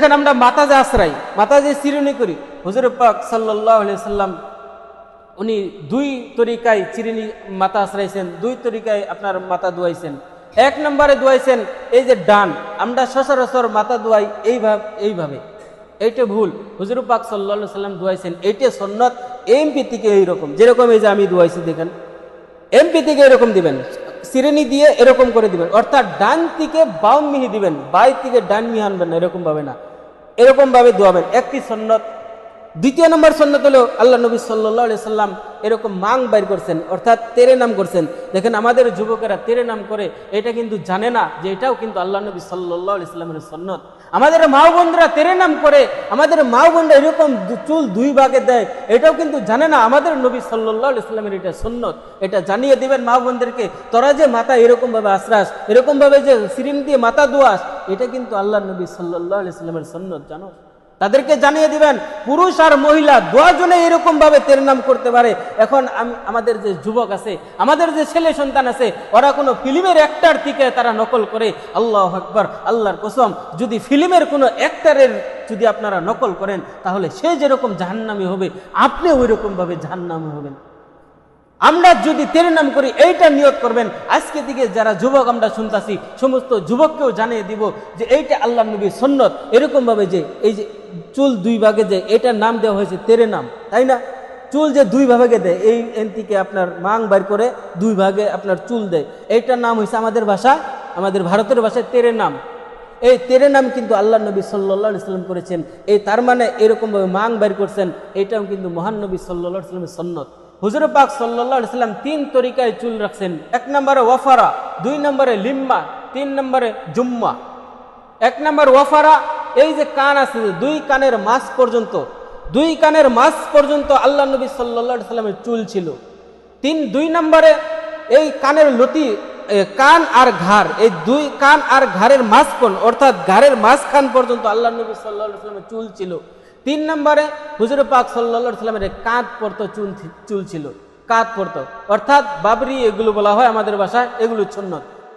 এখানে আমরা যে আশ্রাই যে চিরুনি করি। হুজুর পাক সাল্লাহ সাল্লাম, উনি দুই তরিকায় চিরিনি মাথা আশ্রাইছেন দুই তরিকায় আপনার মাথা ধোয়াইছেন এক নম্বরে ধোয়াইছেন এই যে ডান, আমরা সচরাচর মাথা ধোয়াই এইভাবে এইভাবে। এইটা ভুল, হুজুর পাক সাল্লা সাল্লাম ধোয়াইছেন এইটা সন্ন্যত এমপি থেকে এইরকম, যেরকম এই যে আমি ধোয়াইছি দেখেন এমপি থেকে এরকম দিবেন সিরেনি দিয়ে এরকম করে দিবেন, অর্থাৎ ডান থেকে বাম মিহি দিবেন, বাই থেকে ডান মিহি আনবেন না, এরকম ভাবে না। এরকম ভাবে ধোয়াবেন একটি সন্ন্যত দ্বিতীয় নম্বর সন্ন্যত হলো আল্লাহ নবী সাল্লাহ সাল্লাম এরকম মাং বাইর করছেন, অর্থাৎ তেরে নাম করছেন। দেখেন আমাদের যুবকেরা তেরে নাম করে, এটা কিন্তু জানে না যে এটাও কিন্তু আল্লাহ নবী সাল্লাহ ইসলামের সন্ন্যত। আমাদের মা বোনরা তেরে নাম করে, আমাদের মা বোনরা এরকম চুল দুই ভাগে দেয়, এটাও কিন্তু জানে না আমাদের নবী সাল্লাহ ইসলামের এটা সন্ন্যত। এটা জানিয়ে দিবেন মা বোনদেরকে, তোরা যে মাথা এরকম ভাবে আশ্রাস এরকম ভাবে যে সিরিম দিয়ে মাথা দোয়াস এটা কিন্তু আল্লাহ নবী সাল্লাহ ইসলামের সন্ন্যত, জানো? তাদেরকে জানিয়ে দিবেন, পুরুষ আর মহিলা দুজনে এরকম ভাবে তের নাম করতে পারে। এখন আমি আমাদের যে যুবক আছে, আমাদের যে ছেলে সন্তান আছে, ওরা কোনো ফিল্মের অ্যাক্টার থেকে তারা নকল করে। আল্লাহ আকবর, আল্লাহর কসম, যদি ফিল্মের কোনো অ্যাক্টারের যদি আপনারা নকল করেন, তাহলে সে যেরকম জাহান্নামি হবে আপনি ওই রকমভাবে জাহান্নামি হবেন। আমরা যদি তেরে নাম করি, এইটা নিয়ত করবেন। আজকে দিকে যারা যুবক আমরা শুনতাছি, সমস্ত যুবককেও জানিয়ে দিব যে এইটা আল্লাহ নবী সন্ন্যত এরকম ভাবে যে এই যে চুল দুই ভাগে যে এটার নাম দেওয়া হয়েছে তেরে নাম, তাই না? চুল যে দুই ভাগে দেয়, এই এনটিকে আপনার মাং বাইর করে দুই ভাগে আপনার চুল দেয়। এইটার নাম হয়েছে আমাদের ভাষা, আমাদের ভারতের ভাষায় তেরে নাম। এই তেরে নাম কিন্তু আল্লাহ নবী সাল্লাহ ইসলাম করেছেন। এই তার মানে এরকমভাবে মাং বাইর করছেন, এটাও কিন্তু মহান নবী সাল্লাহ ইসলামের সন্ন্যত হুজুর পাক সাল্লাহ ইসলাম তিন তরিকায় চুল রাখছেন। এক নম্বরে ওয়াফারা, দুই নম্বরে লিম্মা, তিন নম্বরে জুম্মা। এক নম্বর ওয়াফারা, এই যে কান আছে দুই কানের মাস পর্যন্ত, দুই কানের মাস পর্যন্ত আল্লাহ নবী সাল্লাহ সাল্লামের চুল ছিল। তিন, দুই নম্বরে এই কানের লতি কান আর ঘাড়, এই দুই কান আর ঘাড়ের মাঝখান, অর্থাৎ ঘাড়ের মাঝখান পর্যন্ত আল্লাহ নবী সাল্লাহ সাল্লামের চুল ছিল। তিন নম্বরে হুজুর পাক সাল্লা সাল্লামের কাঁধ পড়তো চুল চুল ছিল। কাঁধ পড়তো অর্থাৎ বাবরি এগুলো বলা হয় আমাদের বাসায় এগুলো সুন্নত।